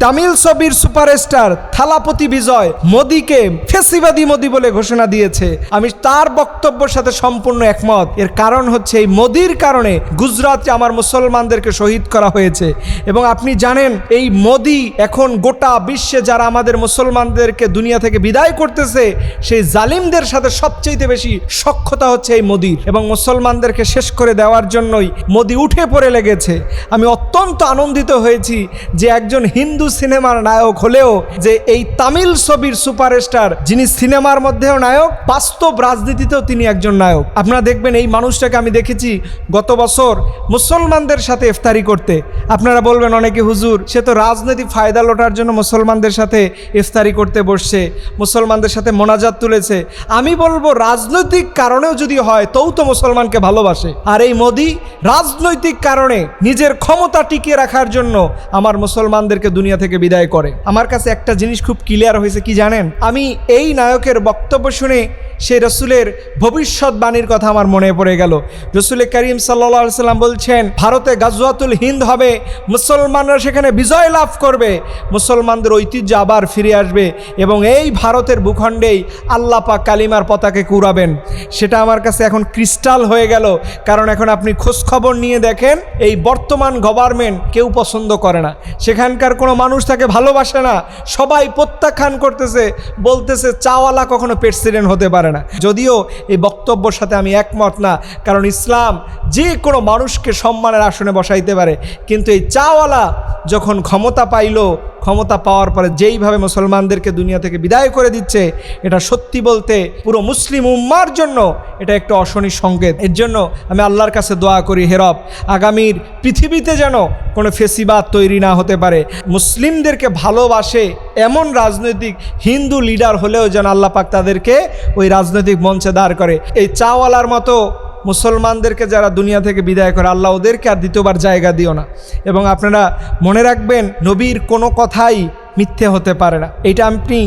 তামিল ছবির সুপারস্টার থালাপতি বিজয় মোদীকে ফেসিবাদী মোদী বলে ঘোষণা দিয়েছে। আমি তার বক্তব্যের সাথে সম্পূর্ণ একমত। এর কারণ হচ্ছে এই মোদির কারণে গুজরাটে আমার মুসলমানদেরকে শহীদ করা হয়েছে। এবং আপনি জানেন, এই মোদি এখন গোটা বিশ্বে যারা আমাদের মুসলমানদেরকে দুনিয়া থেকে বিদায় করতেছে, সেই জালিমদের সাথে সবচেয়ে বেশি সক্ষতা হচ্ছে এই মোদির। এবং মুসলমানদেরকে শেষ করে দেওয়ার জন্যই মোদি উঠে পড়ে লেগেছে। আমি অত্যন্ত আনন্দিত হয়েছি যে একজন হিন্দু সিনেমার নায়ক হলেও যে এই তামিল ছবির সুপারস্টার, যিনি সিনেমার মধ্যেও নায়ক, বাস্তব রাজনীতিতেও তিনি একজন নায়ক। আপনারা দেখবেন এই মানুষটাকে আমি দেখেছি গত বছর মুসলমানদের সাথে ইফতারি করতে। আপনারা বলবেন অনেকে, হুজুর, সে তো রাজনৈতিক ফায়দা লোটার জন্য মুসলমানদের সাথে ইফতারি করতে বসছে, মুসলমানদের সাথে মোনাজাত তুলেছে। আমি বলব, রাজনৈতিক কারণেও যদি হয় তৌ তো মুসলমানকে ভালোবাসে। আর এই মোদি, রাজনৈতিক কারণে নিজের ক্ষমতা টিকিয়ে রাখার জন্য আমার মুসলমানদেরকে দুনিয়া থেকে বিদায় করে। আমার কাছে একটা জিনিস খুব ক্লিয়ার হয়েছে, কি জানেন? আমি এই নায়কের বক্তব্য শুনে সেই রসুলের ভবিষ্যৎবাণীর কথা আমার মনে পড়ে গেল। রসুল করিম সাল্লা সাল্লাম বলছেন, ভারতে গাজওয়াতুল হিন্দ হবে, মুসলমানরা সেখানে বিজয় লাভ করবে, মুসলমানদের ঐতিহ্য আবার ফিরে আসবে এবং এই ভারতের ভূখণ্ডেই আল্লাহ পাক কালিমার পতাকে কুড়াবেন। সেটা আমার কাছে এখন ক্রিস্টাল হয়ে গেল, কারণ এখন আপনি খোঁজখবর নিয়ে দেখেন, এই বর্তমান গভর্নমেন্ট কেউ পছন্দ করে না। সেখানকার কোনো মানুষ তাকে ভালোবাসে না, সবাই প্রত্যাখ্যান করতেছে, বলতেছে, চাওয়ালা কখনো প্রেসিডেন্ট হতে পারে না। যদিও এই বক্তব্যর সাথে আমি একমত না, কারণ ইসলাম যে কোনো মানুষকে সম্মানের আসনে বসাইতে পারে, কিন্তু এই চাওয়ালা যখন ক্ষমতা পাইলো, ক্ষমতা পাওয়ার পরে যেইভাবে মুসলমানদেরকে দুনিয়া থেকে বিদায় করে দিচ্ছে, এটা সত্যি বলতে পুরো মুসলিম উম্মার জন্য এটা একটা অশনি সংকেত। এর জন্য আমি আল্লাহর কাছে দোয়া করি হেরব আগামীর পৃথিবীতে যেন কোনো ফেসিবাদ তৈরি না হতে পারে। মুসলিমদেরকে ভালোবাসে এমন রাজনৈতিক হিন্দু লিডার হলেও যেন আল্লাহ পাক তাদেরকে ওই রাজনৈতিক মঞ্চে দাঁড় করে। এই চাওয়ালার মতো মুসলমানদেরকে যারা দুনিয়া থেকে বিদায় করে, আল্লাহ ওদেরকে আর দ্বিতীয়বার জায়গা দিও না। এবং আপনারা মনে রাখবেন, নবীর কোনো কথাই মিথ্যে হতে পারে না। এটা আপনি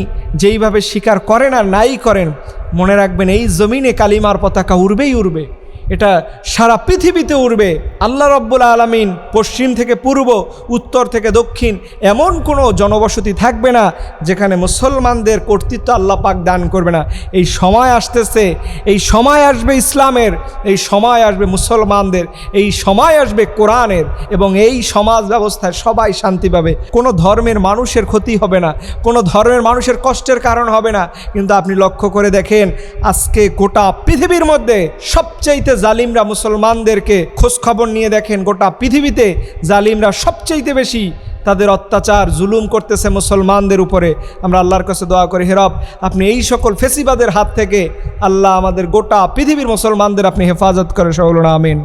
যেইভাবে স্বীকার করেন আর নাই করেন, মনে রাখবেন এই জমিনে কালিমার পতাকা উড়বেই উড়বে। এটা সারা পৃথিবীতে উড়বে। আল্লাহ রব্বুল আলমিন পশ্চিম থেকে পূর্ব, উত্তর থেকে দক্ষিণ এমন কোনো জনবসতি থাকবে না যেখানে মুসলমানদের কর্তৃত্ব আল্লাহ পাক দান করবে না। এই সময় আসতেছে, এই সময় আসবে ইসলামের, এই সময় আসবে মুসলমানদের, এই সময় আসবে কোরআনের এবং এই সমাজ ব্যবস্থায় সবাই শান্তি পাবে। কোনো ধর্মের মানুষের ক্ষতি হবে না, কোনো ধর্মের মানুষের কষ্টের কারণ হবে না। কিন্তু আপনি লক্ষ্য করে দেখেন, আজকে গোটা পৃথিবীর মধ্যে সবচাইতে জালিমরা মুসলমানদেরকে খোঁজখবর নিয়ে দেখেন, গোটা পৃথিবীতে জালিমরা সবচাইতে বেশি তাদের অত্যাচার, জুলুম করতেছে মুসলমানদের উপরে। আমরা আল্লাহর কাছে দোয়া করি হেরব আপনি এই সকল ফেসিবাদের হাত থেকে আল্লাহ আমাদের গোটা পৃথিবীর মুসলমানদের আপনি হেফাজত করে সকল আমিন।